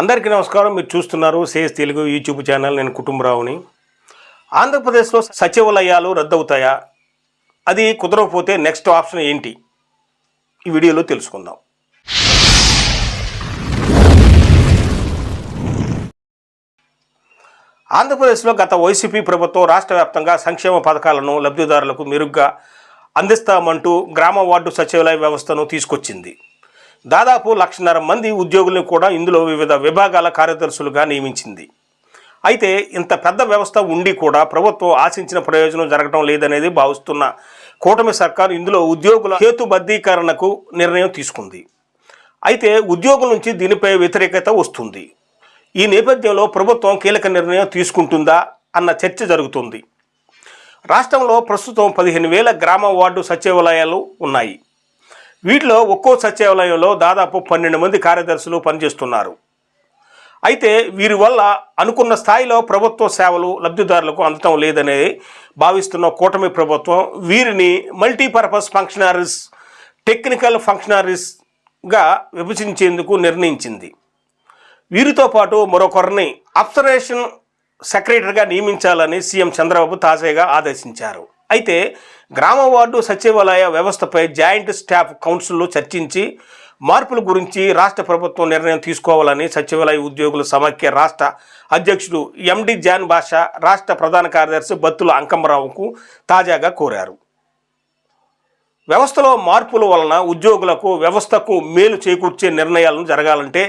అందరికీ నమస్కారం. మీరు చూస్తున్నారు సేస్ తెలుగు యూట్యూబ్ ఛానల్. నేను కుటుంబరావుని. ఆంధ్రప్రదేశ్లో సచివాలయాలు రద్దవుతాయా? అది కుదరకపోతే నెక్స్ట్ ఆప్షన్ ఏంటి? ఈ వీడియోలో తెలుసుకుందాం. ఆంధ్రప్రదేశ్లో గత వైసీపీ ప్రభుత్వం రాష్ట్ర వ్యాప్తంగా సంక్షేమ పథకాలను లబ్ధిదారులకు మెరుగ్గా అందిస్తామంటూ గ్రామ వార్డు సచివాలయ వ్యవస్థను తీసుకొచ్చింది. దాదాపు లక్షన్నర మంది ఉద్యోగులను కూడా ఇందులో వివిధ విభాగాల కార్యదర్శులుగా నియమించింది. అయితే ఇంత పెద్ద వ్యవస్థ ఉండి కూడా ప్రభుత్వం ఆశించిన ప్రయోజనం జరగడం లేదనేది భావిస్తున్న కూటమి సర్కారు ఇందులో ఉద్యోగుల హేతుబద్ధీకరణకు నిర్ణయం తీసుకుంది. అయితే ఉద్యోగుల నుంచి దీనిపై వ్యతిరేకత వస్తుంది. ఈ నేపథ్యంలో ప్రభుత్వం కీలక నిర్ణయం తీసుకుంటుందా అన్న చర్చ జరుగుతుంది. రాష్ట్రంలో ప్రస్తుతం పదిహేను వేల గ్రామ వార్డు సచివాలయాలు ఉన్నాయి. వీటిలో ఒక్కో సచివాలయంలో దాదాపు పన్నెండు మంది కార్యదర్శులు పనిచేస్తున్నారు. అయితే వీరి వల్ల అనుకున్న స్థాయిలో ప్రభుత్వ సేవలు లబ్ధిదారులకు అందటం లేదని భావిస్తున్న కూటమి ప్రభుత్వం వీరిని మల్టీపర్పస్ ఫంక్షనరీస్ టెక్నికల్ ఫంక్షనరీస్గా విభజించేందుకు నిర్ణయించింది. వీరితో పాటు మరొకరిని అబ్సర్వేషన్ సెక్రటరీగా నియమించాలని సీఎం చంద్రబాబు తాజాగా ఆదేశించారు. అయితే గ్రామ వార్డు సచివాలయ వ్యవస్థపై జాయింట్ స్టాఫ్ కౌన్సిల్లో చర్చించి మార్పుల గురించి రాష్ట్ర ప్రభుత్వం నిర్ణయం తీసుకోవాలని సచివాలయ ఉద్యోగుల సమాఖ్య రాష్ట్ర అధ్యక్షుడు ఎండి జాన్ బాషా రాష్ట్ర ప్రధాన కార్యదర్శి బత్తుల అంకమ్మరావుకు తాజాగా కోరారు. వ్యవస్థలో మార్పుల వలన ఉద్యోగులకు వ్యవస్థకు మేలు చేకూర్చే నిర్ణయాలను జరగాలంటే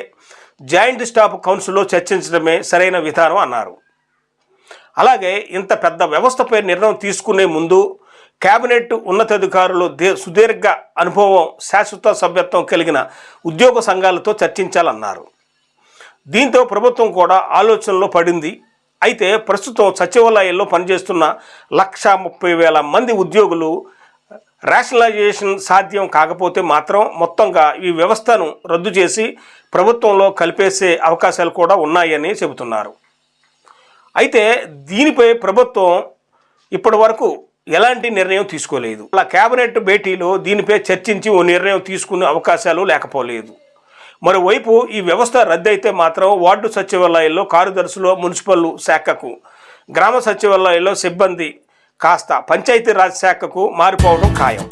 జాయింట్ స్టాఫ్ కౌన్సిల్లో చర్చించడమే సరైన విధానం అన్నారు. అలాగే ఇంత పెద్ద వ్యవస్థపై నిర్ణయం తీసుకునే ముందు కేబినెట్ ఉన్నతాధికారులు దే సుదీర్ఘ అనుభవం శాశ్వత సభ్యత్వం కలిగిన ఉద్యోగ సంఘాలతో చర్చించాలన్నారు. దీంతో ప్రభుత్వం కూడా ఆలోచనలో పడింది. అయితే ప్రస్తుతం సచివాలయాల్లో పనిచేస్తున్న లక్ష ముప్పై వేల మంది ఉద్యోగులు రేషనలైజేషన్ సాధ్యం కాకపోతే మాత్రం మొత్తంగా ఈ వ్యవస్థను రద్దు చేసి ప్రభుత్వంలో కలిపేసే అవకాశాలు కూడా ఉన్నాయని చెబుతున్నారు. అయితే దీనిపై ప్రభుత్వం ఇప్పటి వరకు ఎలాంటి నిర్ణయం తీసుకోలేదు. అలా కేబినెట్ భేటీలో దీనిపై చర్చించి ఓ నిర్ణయం తీసుకునే అవకాశాలు లేకపోలేదు. మరోవైపు ఈ వ్యవస్థ రద్దయితే మాత్రం వార్డు సచివాలయాల్లో కార్యదర్శులు మున్సిపల్ శాఖకు గ్రామ సచివాలయాల్లో సిబ్బంది కాస్త పంచాయతీరాజ్ శాఖకు మారిపోవడం ఖాయం.